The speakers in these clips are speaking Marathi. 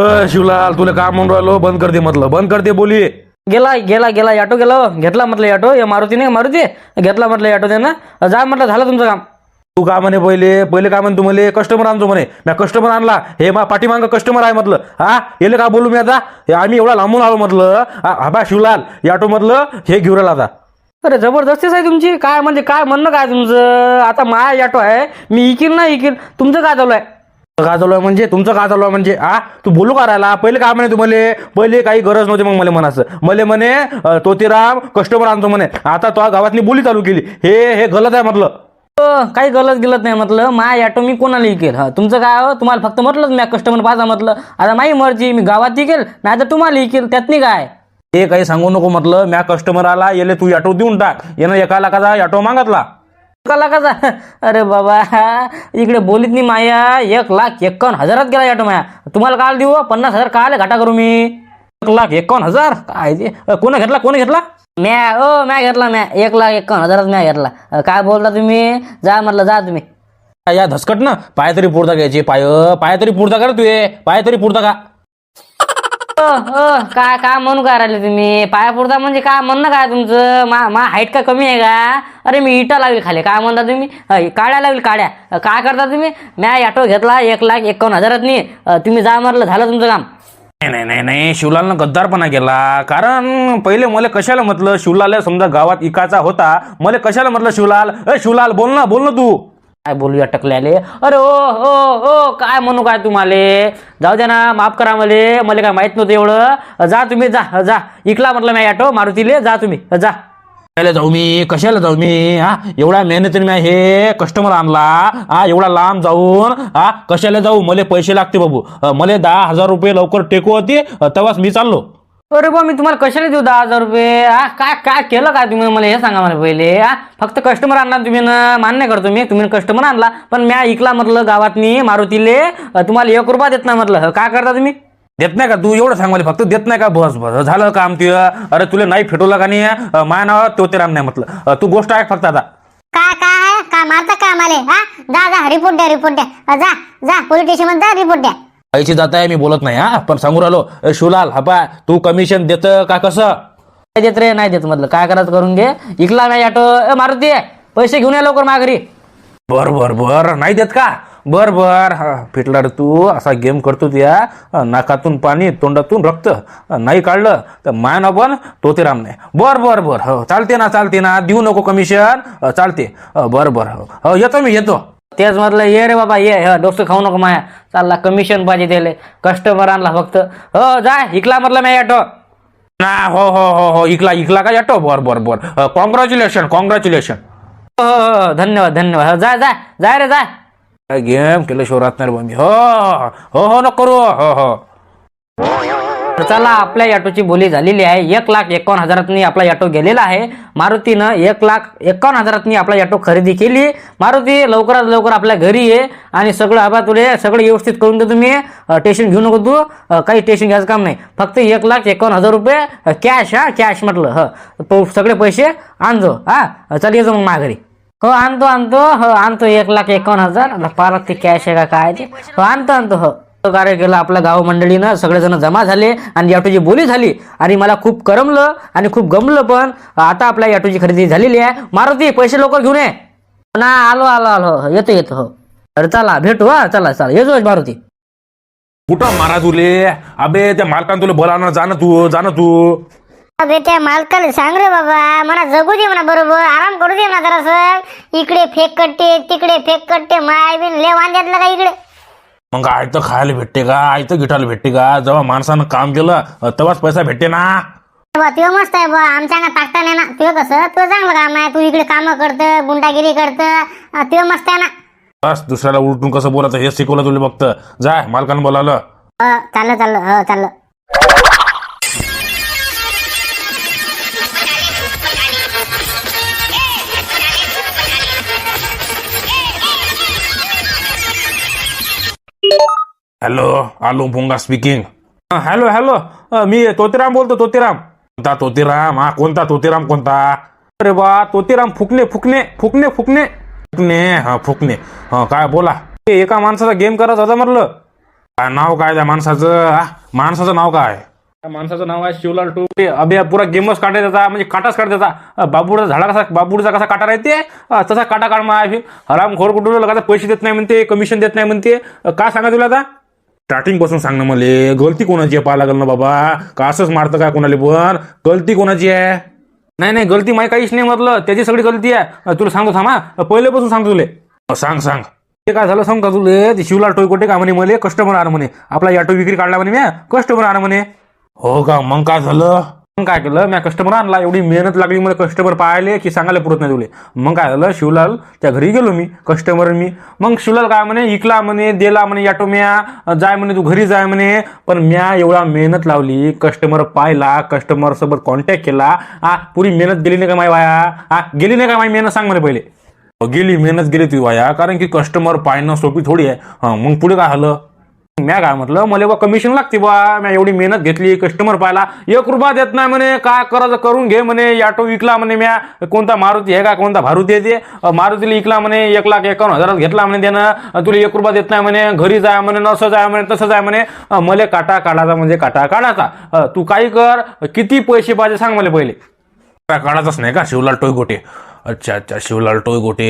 अ, शिवलाल तुला काय म्हणून राहिलो? बंद कर दे म्हटलं. बंद कर दे बोली. गेला गेला गेला ऑटो गेला हो. घेतला म्हटलं ऑटो या मारुती नाही का मारुती? घेतला म्हटलं ऑटो त्यानं. जा म्हटलं झालं तुमचं काम. तू काय म्हणे पहिले? पहिले काय म्हणे तू म्हणे? कस्टमर आणतो म्हणे. मी कस्टमर आणला. हे मा पाठीमागं कस्टमर आहे म्हटलं. हा? येले काय बोलू मी आता? हे आम्ही एवढा लांबून आलो म्हटलं. हा हा बा शिवलाल या ऑटो मधलं हे घेऊन राहिला आता. अरे जबरदस्तीच आहे तुमची. काय म्हणजे काय म्हणणं काय तुमचं? आता माया ऑटो आहे. मी इकील ना इकील तुमचं काय चालू आहे? काय चालू आहे म्हणजे? तुमचं काय चालू आहे म्हणजे? आ? तू बोलू का राहिला? पहिले काय म्हणे तू मले? पहिले काही गरज नव्हती मग मला म्हणाचं मले म्हणे तोतीराम कस्टमर आणतो म्हणे. आता तो गावातली बोली चालू केली. हे हे गलत आहे म्हटलं. अ, काही गलत गेलत नाही म्हटलं. माया ऑटो मी कोणाला इकेल हा तुमचं काय हो तुम्हाला फक्त म्हटलंच मी कस्टमर पाहा म्हटलं. आता माही मर्जी मी गावात इकेल नाही तर तुम्हाला इकेल त्यात नाही काय? हे काही सांगू नको म्हटलं. म्या कस्टमर आला येले तू ऑटो देऊन टाक. यानं एका लाखाचा ऑटो मागितला. कला कसा अरे बाबा इकडे बोलीत नाही माया. एक लाख एक्कावन्न हजारात गेला ऑटो माया तुम्हाला काल देऊ पन्नास हजार काल घाटा करू मी? एक लाख एक्कावन्न हजार? काय ते? कोण घेतला कोण घेतला? म्या ओ म्या घेतला म्या. एक लाख एक्कावन्न हजारात म्या घेतला. काय बोलता तुम्ही? जा म्हटलं जा तुम्ही. या धसकट ना पाय तरी पुरता घ्यायची पाय पाय तरी पुरता का रे तू पाय तरी पुरता का? हो, हो. काय काय म्हणू काय राहिले तुम्ही? पाया पुरता म्हणजे काय म्हणणं काय तुमचं? मा मा हाईट का कमी आहे का? अरे मी इटा लावेल खाली. काय म्हणता तुम्ही? काड्या लावेल काड्या. काय करता तुम्ही? म्या ऑटो घेतला एक लाख एकावन्न हजारात नाही तुम्ही जा मारलं झालं तुमचं काम. नाही नाही नाही नाही. शिवलालनं गद्दारपणा केला. कारण पहिले मला कशाला म्हटलं शिवलाल समजा गावात इकाचा होता. मला कशाला म्हटलं शिवलाल? ए शिवलाल बोल ना बोल ना तू. काय बोलूया टकल्याले? अरे ओ हो हो काय म्हणू काय तुम्हाला? जाऊ द्या ना माफ करा मले. मला काय माहीत नव्हतं एवढं. जा तुम्ही जा जा. इकला म्हटलं मी ऑटो मारुतीले जा तुम्ही. जा. कशाला जाऊ मी? कशाला जाऊ मी? हा? एवढ्या मेहनतीने मी हे कस्टमर आणला. हा एवढा लांब जाऊन हा कशाला जाऊ? मला पैसे लागते बाबू. मले मला दहा हजार रुपये लवकर टेकू होते. तेव्हाच मी चाललो. अरे बा मी तुम्हाला कशाला देऊ दहा हजार रुपये? हा काय काय केलं काय तुम्ही? मला हे सांगा मला पहिले. हा फक्त कस्टमर आणला तुम्ही ना? मान्य करतो मी. तुम्ही कस्टमर आणला पण म्या इकला म्हटलं गावातनी मारुतीले. अ, तुम्हाला एक रुपया देत नाही म्हटलं. ह, काय करता तुम्ही? देत नाही का? तू एवढं सांग मला फक्त. देत नाही का? बस बस. झालं काम ते अरे तुला नाही फेटवलं का नाही? अ, माझ्या नावावर तो ते राम नाही म्हटलं. तू गोष्ट ऐक फक्त आता. काय काय का? मारता का आम्हाला? हा? जा जा. रिपोर्ट द्या रिपोर्ट द्या. जा जा. पोलीस स्टेशनमध्ये जा रिपोर्ट द्या. पैसे जात आहे मी बोलत नाही हा. पण सांगू राहिलो ए, शिवलाल हा पाय तू कमिशन देत का कसं? नाही देत रे नाही देत म्हटलं. काय करायचं करून घे. इकला मी ऑटो. ए मारुती पैसे घेऊन या लवकर माझ्या घरी बर बर बर. नाही देत का? बर बर. हा, फिटला रे तू. असा गेम करतो त्या नाकातून पाणी तोंडातून रक्त. नाही काढलं तर मायन पण तो ते राम नाही. बर बर बर. हो चालते ना चालते ना. देऊ नको कमिशन अ, चालते. अ, बर बर. हो हो येतो मी येतो. तेच म्हटलं ये रे बाबा ये. ह डोसं खाऊ नको माया. चालला कमिशन पाहिजे त्याले. कस्टमर आणला फक्त. हो जा इकला म्हटलं मी ऑटो ना हो हो हो हो इकला इकला का येतो? बर बर बर. कॉंग्रॅच्युलेशन कॉंग्रॅच्युलेशन हो हो हो धन्यवाद धन्यवाद. हो जा जा जाय रे जा. गेम केलं शिवरात नाही बा मी. हो हो हो नको करू. हो हो. तर चला आपल्या याटोची बोली झालेली आहे. एक लाख एकावन्न हजारातनी आपला याटो गेलेला आहे. मारुतीनं एक लाख एकावन्न हजारातनी आपला याटो खरेदी केली. मारुती लवकरात लवकर आपल्या घरी ये आणि सगळं आबा तुले सगळं व्यवस्थित करून दे तुम्ही टेन्शन घेऊ नको तू. काही टेन्शन घ्यायचं काम नाही. फक्त एक लाख एकावन्न हजार रुपये कॅश हा कॅश म्हटलं. ह सगळे पैसे आणजो. हा चल येतो मग माघारी. हो आणतो आणतो. हो आणतो एक लाख एकावन्न हजार. आता ते कॅश आहे का काय ते? हो आणतो आणतो. हो. कार्य केलं आपल्या गाव मंडळीनं सगळेजण जमा झाले आणि ऑटोची बोली झाली. आणि मला खूप करमलं आणि खूप गमलं पण आता आपल्या ऑटोची खरेदी झालेली आहे. मारुती पैसे लवकर घेऊन ये. ना आलो आलो आलो. येतो येतो हो. अरे चला भेटू हा. चला चला. येतो मारुती. कुठं मारा तुले अबे त्या मालकानं तुला बोलावणार जा ना तू जा ना तू. अबे त्या मालकाला सांग रे बाबा. मला जगू दे म्हणा बरोबर. आराम करू दे म्हणा जरासं. इकडे फेक कट्टे तिकडे फेक कट्टे माय बिन ले वांद्यातलं का इकडे? मग आयतं खायला भेटते का? आयतं गिटायला भेटते का? जेव्हा माणसानं काम केलं तेव्हाच पैसा भेटते ना. बा मस्त आहे बा आमच्या अंगात टाकता नाही ना. तुझं कसं? तुझं चांगलं काम आहे. तू इकडे कामं करतं गुंडागिरी करतं. तुझं मस्त आहे ना. बस दुसऱ्याला उलटून कसं बोलायचं? हे शिकवलं तुला फक्त. जाय मालकानं बोलावलं. अं, चाललं चाललं हो चाललं. हॅलो आलो भोंगा स्पीकिंग हॅलो हॅलो मी तोतीराम बोलतो तोतीराम. कोणता तोतीराम? हा कोणता तोतीराम कोणता? अरे बा तोतीराम फुकणे फुकणे फुकणे फुकणे. फुकणे हा फुकणे. हा काय बोला. एका माणसाचा गेम करायचा होता म्हटलं काय नाव काय त्या माणसाचं? आ? माणसाचं नाव काय? त्या माणसाचं नाव आहे शिवलाल टोपे. अभ्या पुरा गेमच काढायचा म्हणजे काटाच काढ त्याचा बाबूचा झाडा कसा बाबूचा कसा काटा राहते? तसा काटा काढ हराम खोर कुठून पैसे देत नाही म्हणते कमिशन देत नाही म्हणते. काय सांगा तुला आता? स्टार्टिंगपासून सांग ना मले. गलती कोणाची आहे? पाहा लागल ना बाबा. का असंच मारतं काय कोणाला पण? गलती कोणाची आहे? नाही नाही गलती माही काहीच नाही म्हटलं. त्याची सगळी गलती आहे. तुला सांगतो थांबा. पहिल्यापासून सांगतो तुले. सांग सांग. ते काय झालं सांग का तुले? ते शिवलाल टोयकोटे का म्हणे मले? कस्टमर आर म्हणे. आपला याटो विक्री काढला म्हणे मी कस्टमर आर म्हणे. हो का? मग काय झालं? मग काय केलं? मी कस्टमर आणला एवढी मेहनत लागली मला कस्टमर पाहिले की सांगायला पुरत नाही तुले. मग काय झालं? शिवलाल त्या घरी गेलो मी कस्टमर मी. मग शिवलाल काय म्हणे? इकला म्हणे दिला म्हणे याटो म्या जाय म्हणे तू घरी जाय म्हणे. पण म्या एवढा मेहनत लावली कस्टमर पाहिला कस्टमर सोबत कॉन्टॅक्ट केला. आ पुरी मेहनत गेली नाही का माय वाया? आ गेली नाही का माय मेहनत? सांग म्हणे पहिले. गेली मेहनत गेली तुझी वाया कारण की कस्टमर पाहणं सोपी थोडी आहे. मग पुढे काय झालं? म्या काय म्हटलं मला बा कमिशन लागते बा म्या एवढी मेहनत घेतली कस्टमर पाहिला एक रुपया देत नाही म्हणे काय करायचं करून घे म्हणे ऑटो विकला म्हणे म्या. कोणता मारुती आहे का कोणता भारुती आहे ते? मारुतीला विकला म्हणे एक लाख एकावन्न हजारात घेतला म्हणे त्यानं. तुला एक रुपया देत नाही म्हणे घरी जाय म्हणे नसं जाय म्हणे तसं जाय म्हणे. मला मले काटा काढायचा म्हणजे काटा काढायचा. तू काही कर किती पैसे पाहिजे सांग मला पहिले. काय नाही का शिवलाल टोयगोटे अच्छा अच्छा शिवलाल टोयगोटे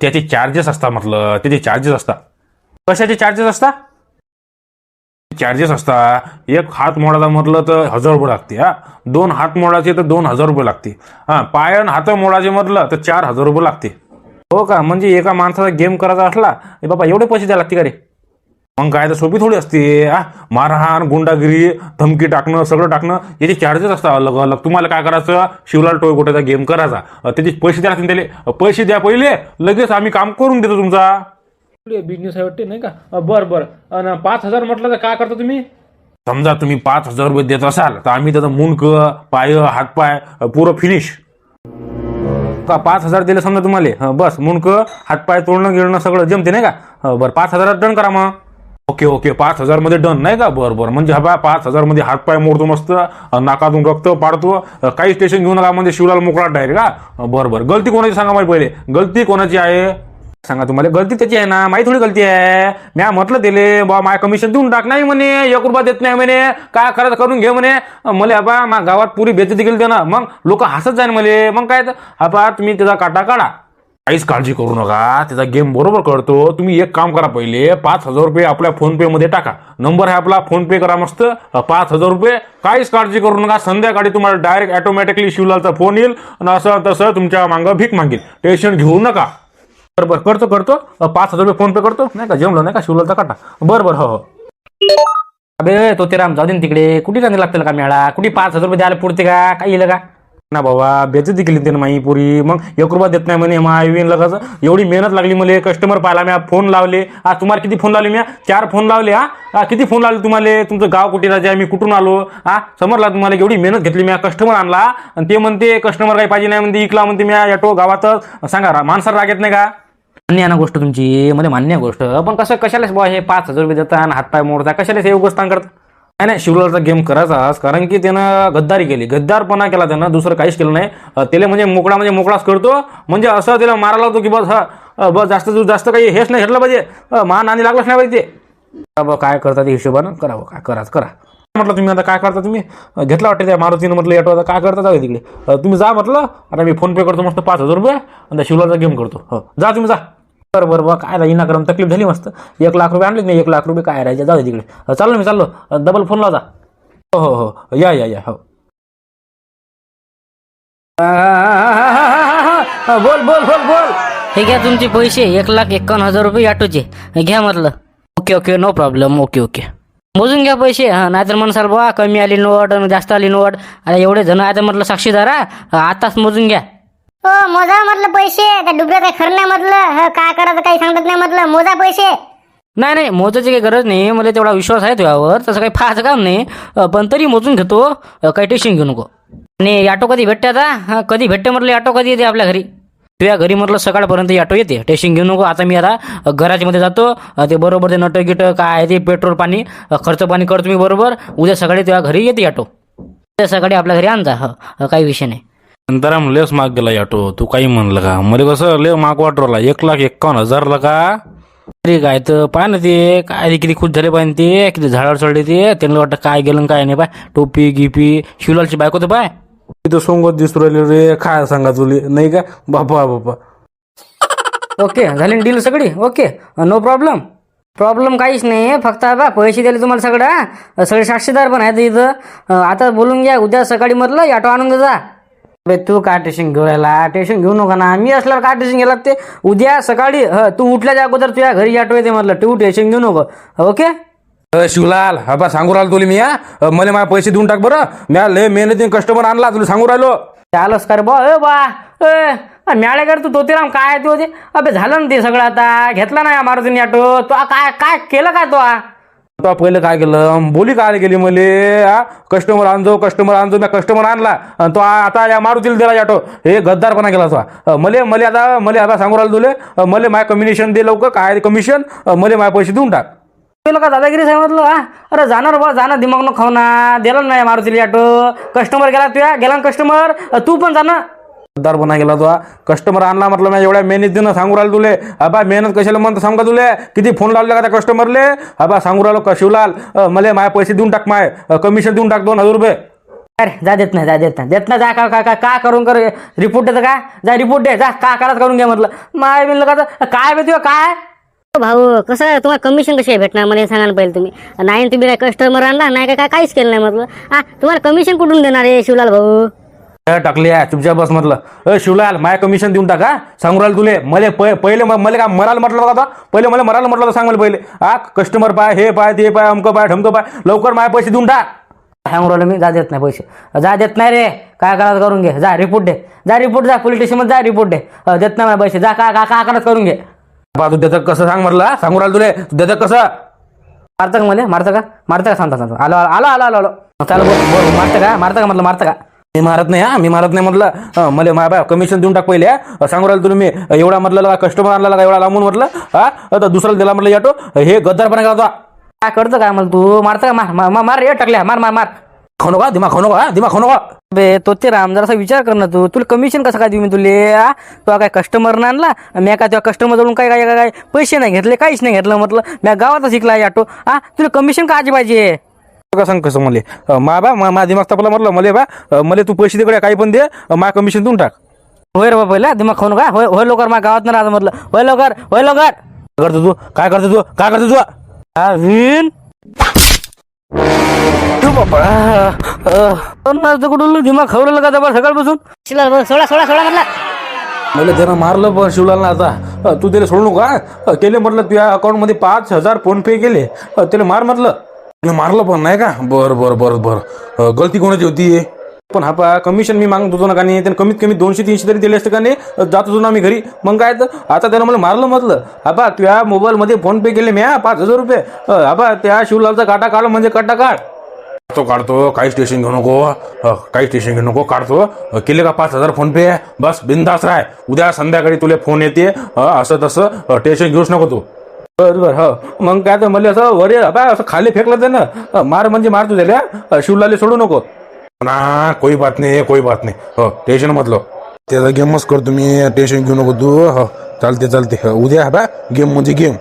त्याचे चार्जेस असतात म्हटलं त्याचे चार्जेस असतात. कशाचे चार्जेस असतात? चार्जेस असतात. एक हात मोडायला म्हटलं तर हजार रुपये लागते हा. दोन हात मोडायचे तर दोन हजार रुपये लागते. हा आणि हात मोडायचे म्हटलं तर चार हजार रुपये लागते. हो का? म्हणजे एका माणसाचा गेम करायचा असला ए बाबा एवढे पैसे द्यायला लागते का रे? मग काय तर सोपी थोडी असते हा. मारहाण गुंडागिरी धमकी टाकणं सगळं टाकणं याचे चार्जेस असतात अलग अलग. तुम्हाला काय करायचं? शिवलाल टोयकोट्याचा गेम करायचा. त्याचे पैसे द्या लागतील त्याले. पैसे द्या पहिले लगेच आम्ही काम करून देतो तुमचा. बिझनेस आहे वाटते नाही का? बरं बरं. आणि पाच हजार म्हटलं तर काय करता तुम्ही? समजा तुम्ही पाच हजार रुपये देत असाल तर आम्ही त्याचं मुंडक पाय हातपाय अ, पुरं फिनिश का पाच हजार दिले समजा तुम्हाला? हं, बस. मुंडक हातपाय तोडणं गिळणं सगळं जमते नाही का? हं, बरं. पाच हजारात डन करा मग. Okay okay. पाच हजारमध्ये डन नाही का? बरं बरं. म्हणजे हा बा पाच हजारमध्ये हातपाय मोडतो मस्त अं, नाकातून रक्त पाडतो. अं, काही स्टेशन घेऊन नका म्हणजे शिवलाल मोकळा डायरेक्ट का अं, बरं बरं. गलती कोणाची सांगा माहिती पहिले. गलती कोणाची आहे? सांगा तुम्हाला गलती त्याची आहे ना? माही थोडी गलती आहे. म्या म्हटलं दिले बा माय कमिशन देऊन टाक नाही म्हणे एक रुपया देत नाही म्हणे काय करायचं करून घे म्हणे. मला बा मा गावात पुरी बेजती केली ना मग लोक हसत जाईन मले. मग काय तर हा तुम्ही त्याचा काटा काढा. काहीच काळजी करू नका त्याचा गेम बरोबर करतो. तुम्ही एक काम करा पहिले पाच हजार रुपये आपल्या फोनपेमध्ये टाका. नंबर आहे आपला फोन पे करा मस्त. पाच हजार रुपये काहीच काळजी करू नका. संध्याकाळी तुम्हाला डायरेक्ट ऑटोमॅटिकली शिवलालचा फोन येईल. आणि असं तसं तुमच्या मागं भीक मागेल. टेन्शन घेऊ नका. बरं बरं करतो करतो. पाच हजार रुपये फोन पे करतो. नाही का जमलं नाही का शिवलालचा काटा. बरं बरं हो हो. अबे तो ते राम जाऊ दे ना तिकडे. कुठे जाणे लागतील का मेळा? कुठे पाच हजार रुपये द्यायला पुरते का? काही येईल का? ना बाबा बेजती केली त्यानं माई पुरी. मग एक रुपया देत नाही म्हणे माय विन लगाच. एवढी मेहनत लागली मला. कस्टमर पाहिला म्या फोन लावले. आज तुम्हाला किती फोन लावले म्या? चार फोन लावले हा? किती फोन लावले तुम्हाला? तुमचं गाव कुठे राजा मी कुठून आलो? हा? समजला तुम्हाला एवढी मेहनत घेतली म्या कस्टमर आणला? आणि ते म्हणते कस्टमर काही पाहिजे नाही म्हणते इकला म्हणते म्या ऑटो गावातच. सांगा रा- माणसाला राग येत नाही का? मान्य आहे ना गोष्ट तुमची मला मान्य आहे गोष्ट. पण कसं कशालाच बुवा हे पाच हजार रुपये देता आणि हातपाय मोडता कशालाच हे उगस्तान करता? नाही नाही शिवलालचा गेम करायचाच कारण की त्यानं गद्दारी केली. गद्दारपणा केला त्यानं दुसरं काहीच केलं नाही. त्याला म्हणजे मोकळा म्हणजे मोकळाच करतो. म्हणजे असं त्याला मारायला होतो की बस हा बस जास्त जास्त काही हेच नाही घेतलं पाहिजे. मान आणि लागलंच नाही पाहिजे ते. काय करता ते हिशोबानं? करा काय कराच करा. म्हटलं तुम्ही आता काय करता तुम्ही? घेतला वाटते त्या मारुतीनं म्हटलं येतो आता काय करता जाऊ तिकडे. तुम्ही जा म्हटलं आता मी फोन पे करतो मस्त पाच हजार रुपये आणि त्या गेम करतो. हो जा तुम्ही जा. बरं बरं बरं काय राही गरम तकलीफ झाली मस्त एक लाख रुपये आणले नाही एक लाख रुपये काय राहायचे जाऊ दे तिकडे चाललो मी चाललो डबल फोन लावता हो हो हो या या या हो बोल बोल बोल बोल हे घ्या तुमचे पैसे एक लाख एकावन्न हजार रुपये ऑटोचे घ्या म्हटलं okay okay no problem okay okay मोजून घ्या पैसे हां नाहीतर म्हणसाल बुवा कमी आली नोट जास्त आली नोट एवढे जण आहे तर म्हटलं साक्षीदार आताच मोजून घ्या हो मोजा म्हटलं पैसे. त्या डुबऱ्या काही खरं नाही म्हटलं. हं, काय करायचं काही सांगत नाही म्हटलं. मोजा पैसे. नाही नाही मोजायची काही गरज नाही. मला तेवढा विश्वास आहे तुझ्यावर. तसं काही फायचं काम नाही. पण तरी मोजून घेतो. अं, काही टेन्शन घेऊ नको. आणि ऑटो कधी भेटते आता? हां कधी भेटते म्हटलं ऑटो? कधी येते आपल्या घरी? तुझ्या घरी म्हटलं सकाळपर्यंत ऑटो येते. टेन्शन घेऊ नको. आता मी आता घराच्यामध्ये जातो. ते बरोबर ते नट गिट काय आहे ते पेट्रोल पाणी खर्च पाणी करतो मी बरोबर. उद्या सकाळी तुझ्या घरी येते ऑटो. उद्या सकाळी आपल्या घरी आणजा. हं काही विषय नाही. नंतर आम लेस माग गेला ऑटो. तू काही म्हणलं का? मला कसं ले माग वाटवला एक लाख एक्कावन्न हजारला का? अरे काय तर पाय ना ते काय रे किती खुश झाले पाहिजे ते किती झाडावर चढले ते. त्यांना वाटतं काय गेलं आणि काय नाही पाय टोपी गिपी शिवलालची बायको तर पाय तिथं सोंगत दिसू राहिले रे काय सांगा तुले? नाही का? बापा बापा. ओके झाली डील सगळी? ओके नो प्रॉब्लेम प्रॉब्लेम काहीच नाही. फक्त बा पैसे दिले तुम्हाला सगळं. सगळे साक्षीदार पण आहेत इथं. आता बोलून घ्या. उद्या सकाळी म्हटलं ऑटो आणून जा बे तू काय टेन्शन राहिला टेन्शन घेऊ नका ना. मी असल्यावर काय टेन्शन घ्यायला ते उद्या सकाळी ह तू उठल्याच्या अगोदर तुझ्या घरी ऑटो येते म्हटलं. तू टेन्शन घेऊ नको. ओके? अ, शिवलाल हा बा सांगू राहिलो तुला मी हा? अ, मला माझे पैसे देऊन टाक बरं. म्या लय मेहनतीने कस्टमर आणला तुला सांगू राहिलो. चालच कर बा. ए बा. ए मिळाले कर तू तोतीराम काय ते होते अबे झालं ना ते सगळं आता. घेतला ना या मारुतीने ऑटो. तो आ काय काय केलं काय तो आ? तो पहिले काय केलं? बोली काय गेली मले? हा? कस्टमर आणजो कस्टमर आणजो मी कस्टमर आणला. आणि तो आता या मारुतीला दिला ऑटो हे गद्दारपणा केला तो. मले मले आता मले आता सांगू राहिलो तुले. मले माय कमिशन दे लवकर. काय कमिशन मले माय पैसे देऊन टाक. तुला का दादागिरी सांगितलं हा? अरे जाणार बा जाणार दिमाग न खाऊ ना दिला नाही मारुतीला ऑटो कस्टमर गेला तुया? गेला कस्टमर तू पण जाणार. ना गद्दारपणा केला तो कस्टमर आणला म्हटलं मी एवढ्या मेहनतीनं सांगू राहिलो तुले. अबा मेहनत कशाला म्हणतो सांग का तुले? किती फोन लावले का त्या कस्टमरले अबा सांगू राहिलो का शिवलाल? मले माय पैसे देऊन टाक माय. कमिशन देऊन टाक दोन हजार रुपये. अरे जा देत नाही जा देत नाही. देत नाही जा का का का का करून कर? रिपोर्ट देतं का? जा रिपोर्ट दे. जा का कराच करून घे म्हटलं. माय बिनलं का काय बे तुझं काय? भाऊ कसं आहे, तुम्हाला कमिशन कशी आहे भेटणार? मला हे सांगा ना पहिले तुम्ही. नाही तुम्ही काय कस्टमर आणला नाही काय काय काहीच केलं नाही म्हटलं. हा तुम्हाला कमिशन कुठून देणार आहे शिवलाल भाऊ? टाकली आहे चुपचाप बस म्हटलं अ शिवलाल माय कमिशन देऊन टाका सांगू राहिलो तुले. मले पहिले मले काय मरायला म्हटलं होतं का पहिले मला मरायला म्हटलं होतं सांग मला पहिले. हा कस्टमर पाय हे पाय ते पाय अमकं पाय ढमकं पाय. लवकर माय पैसे देऊन टाक. सांगून राहिलो मी जा देत नाही पैसे. जा देत नाही रे. काय करायचं करून घे. जा रिपोर्ट दे. जा रिपोर्ट जा पोलीस स्टेशनमध्ये जा रिपोर्ट दे. देत नाही पैसे. जा का का का करायचं करून घे. बा तू त्याचं कसं सांग म्हटलं? सांगू राहिलो तुले. तू त्याचं कसं? मारतं का मला? मारतं का? मारतं का? सांगता सांगतो. आलो आलो आलो आलो आलो. चालू मारतं का? मारतं का? म्हटलं मारतं का? मी मारत नाही हा? मी मारत नाही म्हटलं. मला माय बाय कमिशन देऊन टाक पहिले. सांगू राहिलो मी. एवढा म्हटलं कस्टमर आणला का एवढा लांबून म्हटलं हा? आता दुसऱ्याला दिला म्हटलं ऑटो हे गद्दारपणा होता काय करतं काय मला तू? मारतं का? मार मार मार ये टाकल्या मार मार मार. खाऊ नका दिमाग खाऊ नका हा? दिमाग खाऊ नका. बे तो ते राम जरासा विचार कर ना तू. तुला कमिशन कसं काय देऊ मी तुले? तो काय कस्टमर आणला? मी काय त्या कस्टमर जवळून काय काय काय पैसे नाही घेतले काहीच नाही घेतलं म्हटलं. मी गावातच शिकला ऑटो हा? तुला कमिशन का पाहिजे? का सांग कसं मले? मा बा मा दिमाग तापला म्हटलं मले बा मले तू पैसे तिकडे काही पण दे मा कमिशन देऊन टाक. होय रे बा पहिला दिमाग खाऊ नका होय होय लवकर माझ्या गावात नाही राहत म्हटलं. होय लवकर होय लवकर. काय करतो तू? काय करतो तू? काय करतो तू? हा विन. तू बाबा. कुठून दिमाग खाऊ का जबर सकाळपासून? शिवलाल सोळा सोळा सोळा म्हटलं. मला त्यानं मारलं पण शिवलालला आता. तू त्याला सोडू नका. केले म्हटलं तुझ्या अकाउंटमध्ये पाच हजार फोन पे केले. त्याला मार म्हटलं. मारलं पण नाही का? बरं बरं बरं बरं. गलती कोणाची होती पण हा पा कमिशन मी मागत होतो ना का नाही? त्यानं कमीत कमी दोनशे तीनशे तरी दिले असते का नाही? जात होतो ना मी घरी. मग काय तर? आता त्यानं मला मारलं म्हटलं. आबा तुझ्या मोबाईलमध्ये फोन पे केले मी हा पाच हजार रुपये. आबा त्या शिवलालचा काटा काढ म्हणजे काटा काढ. तो काढतो काही स्टेशन घेऊ नको. काही स्टेशन घेऊ नको काढतो. केले का पाच हजार फोन पे बस बिंदास राय उद्या संध्याकाळी तुला फोन येते. असं तसं अ, टेन्शन घेऊच नको तू. बरोबर हो. मग काय तर मला असं वरे बा असं खाली फेकलं त्यानं. ना मार म्हणजे मार तू त्याला शिवलाले सोडू नको. ना कोई बात नाही कोई बात नाही. हो टेन्शन म्हटलं त्याचा गेमच कर तुम्ही टेन्शन घेऊ नको तू हो. चालते चालते. हो, उद्या बा गेम म्हणजे गेम